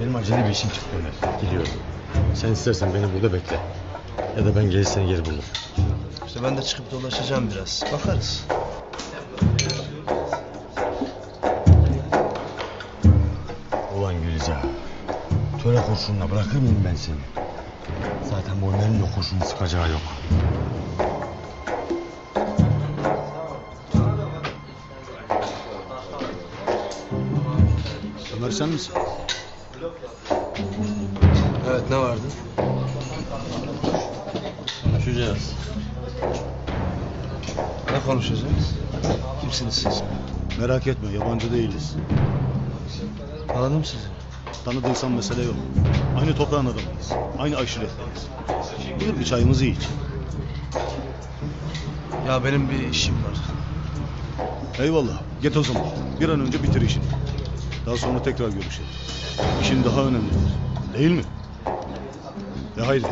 Benim acele bir işim çıktı Ömer. Gidiyorum. Sen istersen beni burada bekle. Ya da ben gelir seni geri bulurum. İşte ben de çıkıp dolaşacağım biraz. Bakarız. Ulan Gülizar. Töre kurşunla bırakır mıyım ben seni? Zaten bu Ömer'in de kurşunu sıkacağı yok. Ömer sen misin? Evet ne vardı? Konuşacağız. Ne konuşacağız? Kimsiniz siz? Merak etme yabancı değiliz. Anladım sizi. Tanıdıysan mesele yok. Aynı toprağın adamıyız. Aynı aşiretleriz. Buyur bir çayımızı iç. Ya benim bir işim var. Eyvallah. Git o zaman. Bir an önce bitir işini. Daha sonra tekrar görüşelim. İşin daha önemlidir. Değil mi? De haydi.